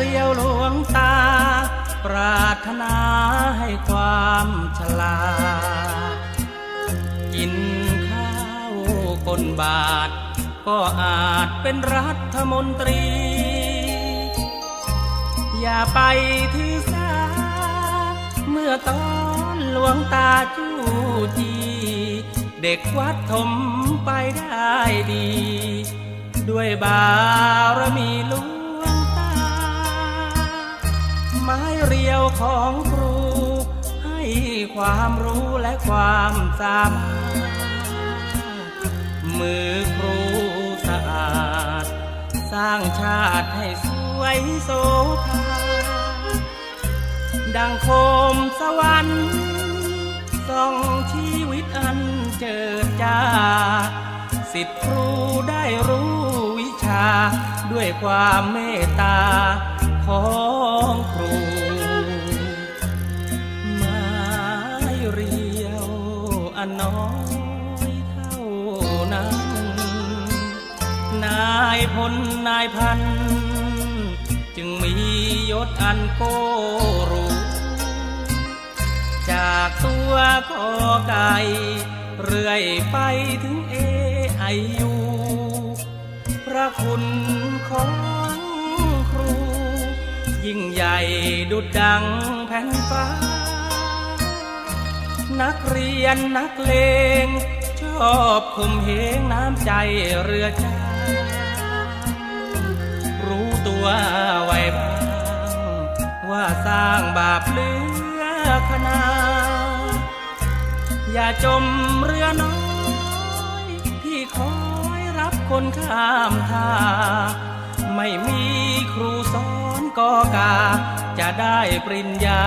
เรียวหลวงตา ปรารถนาให้ความฉลาดกินข้าวก้นบาท ก็อาจเป็นรัฐมนตรี อย่าไปถือสา เมื่อตอนหลวงตาจู้จี เด็กวัดถมไปได้ดี ด้วยบารมีหลว ไม้เรียวของครู ให้ความรู้และความสามารถมือครูสะอาด สร้างชาติให้สวยโสภาดังโคมสวรรค์ส่องชีวิตอันเจิดจ้า สิทธิครูได้รู้วิชาด้วยความเมตตา เรียวอันน้อยเท่านั้น นายพลนายพัน จึงมียศอันโกรูจากตัวกอไก่เรื่อยไปถึงเอไอยูพระคุณของครู ยิ่งใหญ่ดุดดังแผ่นฟ้า นักเรียนนักเลง ชอบข่มเหงน้ำใจเรือจ้ารู้ตัวไว้บ้างว่าสร้างบาปเลือขนาอย่าจมเรือน้อยที่คอยรับคนข้ามท่า ไม่มีครูสอนกอกา จะได้ปริญญา